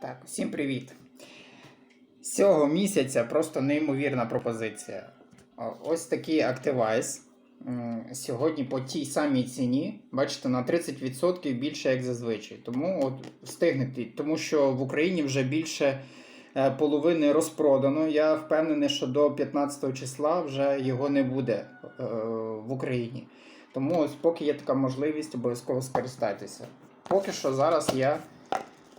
Так, всім привіт. Цього місяця просто неймовірна пропозиція. Ось такий Activize. Сьогодні по тій самій ціні, бачите, на 30% більше, як зазвичай. Тому от встигнете, тому що в Україні вже більше е, половини розпродано. Я впевнений, що до 15 числа вже його не буде е, в Україні. Тому ось поки є така можливість, обов'язково скористайтеся. Поки що зараз я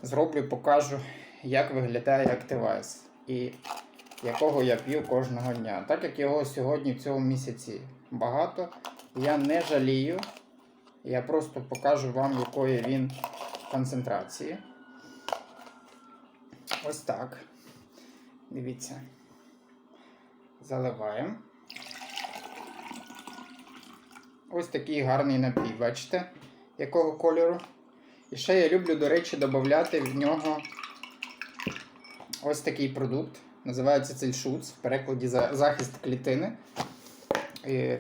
зроблю, покажу, як виглядає Activize і якого я п'ю кожного дня. Так як його сьогодні в цьому місяці багато, я не жалію. Я просто покажу вам, якої він концентрації. Ось так. Дивіться. Заливаємо. Ось такий гарний напій, бачите, якого кольору. І ще я люблю, до речі, додати в нього ось такий продукт. Називається цельшуц, в перекладі за захист клітини.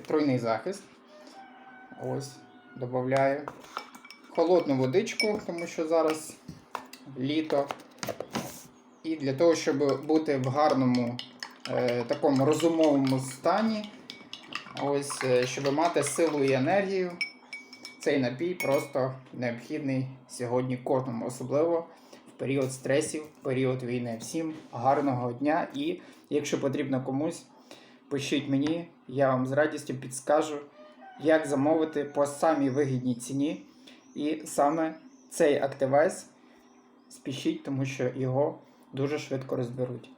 Тройний захист. Ось, додаю. Холодну водичку, тому що зараз літо. І для того, щоб бути в гарному е, такому розумовому стані, ось, е, щоб мати силу і енергію, цей напій просто необхідний сьогодні кожному, особливо в період стресів, в період війни. Всім гарного дня і якщо потрібно комусь, пишіть мені, я вам з радістю підскажу, як замовити по самій вигідній ціні. І саме цей Activize спішіть, тому що його дуже швидко розберуть.